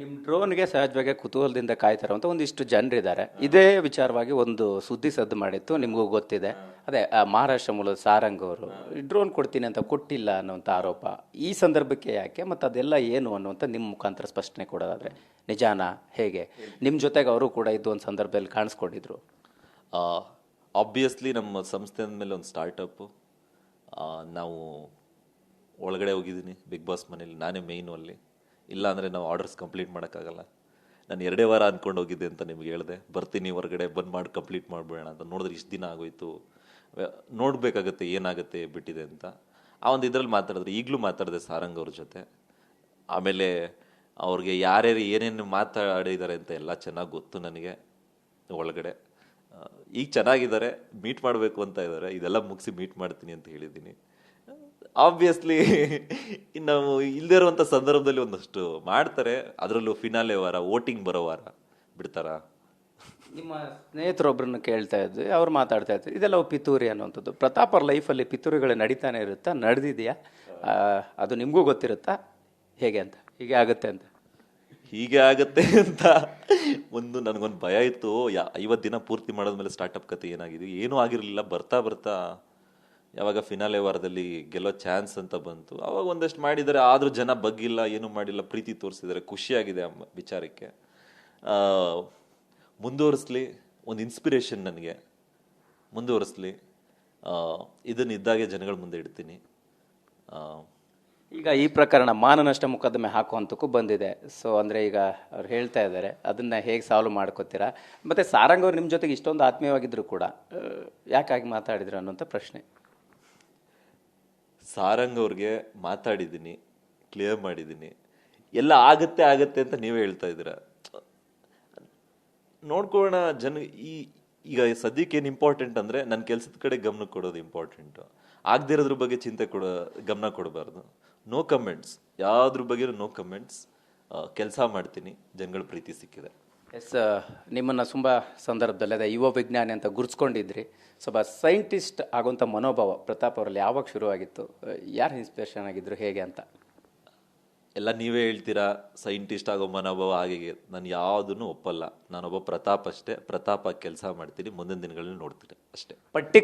ನಿಮ್ಮ ಡ್ರೋನ್ಗೆ ಸಹಜವಾಗಿ ಕುತೂಹಲದಿಂದ ಕಾಯ್ತಾರಂತ ಒಂದಿಷ್ಟು ಜನರಿದ್ದಾರೆ. ಇದೇ ವಿಚಾರವಾಗಿ ಒಂದು ಸುದ್ದಿ ಸದ್ದು ಮಾಡಿತ್ತು, ನಿಮಗೂ ಗೊತ್ತಿದೆ. ಅದೇ ಮಹಾರಾಷ್ಟ್ರ ಮೂಲದ ಸಾರಂಗ್ ಅವರು ಡ್ರೋನ್ ಕೊಡ್ತೀನಿ ಅಂತ ಕೊಟ್ಟಿಲ್ಲ ಅನ್ನುವಂಥ ಆರೋಪ. ಈ ಸಂದರ್ಭಕ್ಕೆ ಯಾಕೆ? ಮತ್ತು ಅದೆಲ್ಲ ಏನು ಅನ್ನುವಂಥ ನಿಮ್ಮ ಮುಖಾಂತರ ಸ್ಪಷ್ಟನೆ ಕೊಡೋದಾದರೆ, ನಿಜಾನ? ಹೇಗೆ? ನಿಮ್ಮ ಜೊತೆಗೆ ಅವರು ಕೂಡ ಇದ್ದು ಒಂದು ಸಂದರ್ಭದಲ್ಲಿ ಕಾಣಿಸ್ಕೊಂಡಿದ್ರು. ಆಬ್ವಿಯಸ್ಲಿ ನಮ್ಮ ಸಂಸ್ಥೆ ಅಂದಮೇಲೆ ಒಂದು ಸ್ಟಾರ್ಟಪ್ಪು ನಾವು ಒಳಗಡೆ ಹೋಗಿದ್ದೀನಿ ಬಿಗ್ ಬಾಸ್ ಮನೇಲಿ ನಾನೇ ಮೇಯ್ನು ಅಲ್ಲಿ. ಇಲ್ಲ ಅಂದರೆ ನಾವು ಆರ್ಡರ್ಸ್ ಕಂಪ್ಲೀಟ್ ಮಾಡೋಕ್ಕಾಗಲ್ಲ. ನಾನು ಎರಡೇ ವಾರ ಅಂದ್ಕೊಂಡು ಹೋಗಿದ್ದೆ ಅಂತ ನಿಮ್ಗೆ ಹೇಳಿದೆ. ಬರ್ತೀನಿ, ಹೊರಗಡೆ ಬಂದ್ ಮಾಡಿ ಕಂಪ್ಲೀಟ್ ಮಾಡಿಬಿಡೋಣ ಅಂತ. ನೋಡಿದ್ರೆ ಇಷ್ಟು ದಿನ ಆಗೋಯ್ತು. ನೋಡಬೇಕಾಗತ್ತೆ, ಏನಾಗುತ್ತೆ ಬಿಟ್ಟಿದೆ ಅಂತ. ಆ ಒಂದು ಇದರಲ್ಲಿ ಮಾತಾಡಿದ್ರೆ. ಈಗಲೂ ಮಾತಾಡಿದೆ ಸಾರಂಗ್ ಅವ್ರ ಜೊತೆ. ಆಮೇಲೆ ಅವ್ರಿಗೆ ಯಾರ್ಯಾರು ಏನೇನು ಮಾತಾಡಿದ್ದಾರೆ ಅಂತ ಎಲ್ಲ ಚೆನ್ನಾಗಿ ಗೊತ್ತು ನನಗೆ ಒಳಗಡೆ. ಈಗ ಚೆನ್ನಾಗಿದ್ದಾರೆ ಮೀಟ್ ಮಾಡಬೇಕು ಅಂತ ಇದ್ದಾರೆ ಇದೆಲ್ಲ ಮುಗಿಸಿ ಮೀಟ್ ಮಾಡ್ತೀನಿ ಅಂತ ಹೇಳಿದ್ದೀನಿ. ಆಬ್ವಿಯಸ್ಲಿ ನಾವು ಇಲ್ಲದೇ ಇರುವಂಥ ಸಂದರ್ಭದಲ್ಲಿ ಒಂದಷ್ಟು ಮಾಡ್ತಾರೆ. ಅದರಲ್ಲೂ ಫಿನಾಲೆ ವಾರ ವೋಟಿಂಗ್ ಬರೋ ವಾರ ಬಿಡ್ತಾರ? ನಿಮ್ಮ ಸ್ನೇಹಿತರೊಬ್ಬರನ್ನ ಕೇಳ್ತಾ ಇದ್ವಿ ಅವ್ರು ಮಾತಾಡ್ತಾ ಇದ್ರು ಇದೆಲ್ಲ ಪಿತೂರಿ ಅನ್ನುವಂಥದ್ದು. ಪ್ರತಾಪ್ ಅವ್ರ ಲೈಫಲ್ಲಿ ಪಿತೂರಿಗಳು ನಡೀತಾನೆ ಇರುತ್ತಾ? ನಡೆದಿದೆಯಾ? ಅದು ನಿಮಗೂ ಗೊತ್ತಿರುತ್ತಾ? ಹೇಗೆ ಅಂತ? ಹೀಗೆ ಆಗುತ್ತೆ ಅಂತ. ಹೀಗೆ ಆಗುತ್ತೆ ಅಂತ ಒಂದು ನನಗೊಂದು ಭಯ ಇತ್ತು. ಯಾ ಐವತ್ತು ದಿನ ಪೂರ್ತಿ ಮಾಡಿದ್ಮೇಲೆ ಸ್ಟಾರ್ಟಪ್ ಕತೆ ಏನಾಗಿದೆ? ಏನೂ ಆಗಿರಲಿಲ್ಲ. ಬರ್ತಾ ಬರ್ತಾ ಯಾವಾಗ ಫಿನಾಲೆ ವಾರದಲ್ಲಿ ಗೆಲ್ಲೋ ಚಾನ್ಸ್ ಅಂತ ಬಂತು, ಅವಾಗ ಒಂದಷ್ಟು ಮಾಡಿದರೆ, ಆದರೂ ಜನ ಬಗ್ಗಿಲ್ಲ, ಏನೂ ಮಾಡಿಲ್ಲ, ಪ್ರೀತಿ ತೋರಿಸಿದ್ದಾರೆ ಖುಷಿಯಾಗಿದೆ ಆ ವಿಚಾರಕ್ಕೆ. ಮುಂದುವರಿಸ್ಲಿ, ಒಂದು ಇನ್ಸ್ಪಿರೇಷನ್ ನನಗೆ. ಮುಂದುವರಿಸ್ಲಿ ಇದನ್ನ ಇದ್ದಾಗೆ ಜನಗಳ ಮುಂದೆ ಇಡ್ತೀನಿ. ಈಗ ಈ ಪ್ರಕರಣ ಮಾನನಷ್ಟ ಮೊಕದ್ದಮೆ ಹಾಕುವಂತಕ್ಕೂ ಬಂದಿದೆ. ಸೊ ಅಂದರೆ ಈಗ ಅವ್ರು ಹೇಳ್ತಾ ಇದ್ದಾರೆ, ಅದನ್ನು ಹೇಗೆ ಸಾಲ್ವ್ ಮಾಡ್ಕೋತೀರಾ? ಮತ್ತು ಸಾರಂಗ್ ಅವ್ರು ನಿಮ್ಮ ಜೊತೆಗೆ ಇಷ್ಟೊಂದು ಆತ್ಮೀಯವಾಗಿದ್ದರೂ ಕೂಡ ಯಾಕಾಗಿ ಮಾತಾಡಿದ್ರು ಅನ್ನೋಂಥ ಪ್ರಶ್ನೆ. ಸಾರಂಗ್ ಅವ್ರಿಗೆ ಮಾತಾಡಿದ್ದೀನಿ ಕ್ಲಿಯರ್ ಮಾಡಿದ್ದೀನಿ ಎಲ್ಲ ಆಗುತ್ತೆ ಆಗತ್ತೆ ಅಂತ ನೀವೇ ಹೇಳ್ತಾ ಇದ್ದೀರ? ನೋಡ್ಕೊಳ್ಳೋಣ ಜನ ಈ, ಈಗ ಸದ್ಯಕ್ಕೆ ಏನು ಇಂಪಾರ್ಟೆಂಟ್ ಅಂದರೆ ನನ್ನ ಕೆಲಸದ ಕಡೆ ಗಮನ ಕೊಡೋದು ಇಂಪಾರ್ಟೆಂಟು ಆಗದಿರೋದ್ರ ಬಗ್ಗೆ ಚಿಂತೆ ಕೊಡೋ, ಗಮನ ಕೊಡಬಾರ್ದು. ನೋ ಕಮೆಂಟ್ಸ್ ಯಾವುದ್ರ ಬಗ್ಗೆ ನೋ ಕಮೆಂಟ್ಸ್ ಕೆಲಸ ಮಾಡ್ತೀನಿ. ಜನಗಳ ಪ್ರೀತಿ ಸಿಕ್ಕಿದೆ ಎಸ್ ನಿಮ್ಮನ್ನು ತುಂಬ ಸಂದರ್ಭದಲ್ಲಿ ಅದೇ ಯುವ ವಿಜ್ಞಾನಿ ಅಂತ ಗುರುತಿಸ್ಕೊಂಡಿದ್ರಿ. ಸ್ವಲ್ಪ ಸೈಂಟಿಸ್ಟ್ ಆಗುವಂಥ ಮನೋಭಾವ ಪ್ರತಾಪ್ ಅವರಲ್ಲಿ ಯಾವಾಗ ಶುರುವಾಗಿತ್ತು? ಯಾರು ಇನ್ಸ್ಪಿರೇಷನ್ ಆಗಿದ್ರು, ಹೇಗೆ ಅಂತ? ಎಲ್ಲ ನೀವೇ ಹೇಳ್ತೀರಾ, ಸೈಂಟಿಸ್ಟ್ ಆಗೋ ಮನೋಭಾವ ಹಾಗೆ ನಾನು ಯಾವುದನ್ನು ಒಪ್ಪಲ್ಲ. ನಾನೊಬ್ಬ ಪ್ರತಾಪ್ ಅಷ್ಟೇ. ಪ್ರತಾಪ ಕೆಲಸ ಮಾಡ್ತೀನಿ, ಮುಂದಿನ ದಿನಗಳಲ್ಲಿ ನೋಡ್ತೀನಿ ಅಷ್ಟೇ. ಪಟ್ಟಿ